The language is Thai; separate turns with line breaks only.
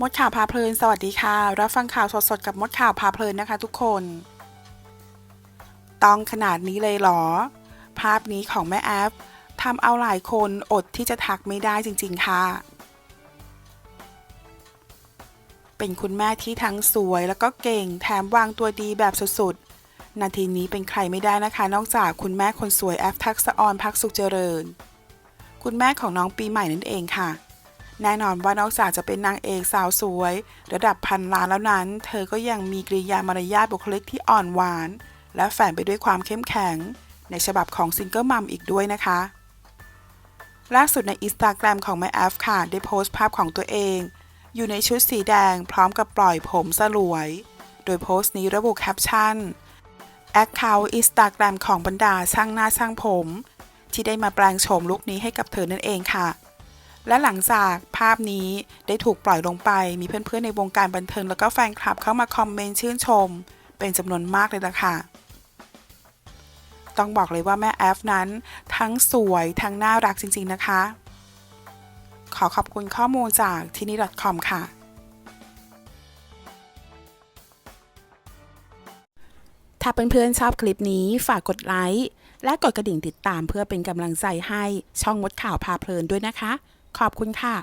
มดข่าวพาเพลิน สวัสดีค่ะ รับฟังข่าวสดๆ กับมดข่าวพาเพลินนะคะทุกคน ต้องขนาดนี้เลยเหรอ ภาพนี้ของแม่แอฟทำเอาหลายคนอดที่จะทักไม่ได้จริงๆค่ะ เป็นคุณแม่ที่ทั้งสวยแล้วก็เก่งแถมวางตัวดีแบบสุดๆ นาทีนี้เป็นใครไม่ได้นะคะ นอกจากคุณแม่คนสวยแอฟทักษะออนพักสุขเจริญ คุณแม่ของน้องปีใหม่นั่นเองค่ะ แน่นอนว่านอกจากจะเป็นนางเอกสาวสวย ระดับพันล้านแล้วนั้น เธอก็ยังมีกริยามารยาทบุคลิกที่อ่อนหวาน และแฝงไปด้วยความเข้มแข็ง ในฉบับของซิงเกิลมัมอีกด้วยนะคะ ล่าสุดในอินสตาแกรมของแม่แอฟค่ะ ได้โพสต์ภาพของตัวเอง อยู่ในชุดสีแดงพร้อมกับปล่อยผมสลวย โดยโพสต์นี้ระบุแคปชั่นแอคเคาท์อินสตาแกรมของบรรดาช่างหน้าช่างผม ที่ได้มาแปลงโฉมลุคนี้ให้กับเธอนั่นเองค่ะ และหลังจากภาพนี้ได้ถูกปล่อยลงไป มีเพื่อนๆในวงการบันเทิงแล้วก็แฟนคลับเข้ามาคอมเมนต์ชื่นชม เป็นจำนวนมากเลยล่ะค่ะ ต้องบอกเลยว่าแม่แอฟนั้น ทั้งสวยทั้งน่ารักจริงๆนะคะ ขอขอบคุณข้อมูลจากที่นี่ .com ค่ะถ้าเพื่อนๆชอบคลิปนี้ฝากกดไลค์ และกดกระดิ่งติดตามเพื่อเป็นกำลังใจให้ช่องมดข่าวพาเพลินด้วยนะคะ ขอบคุณค่ะ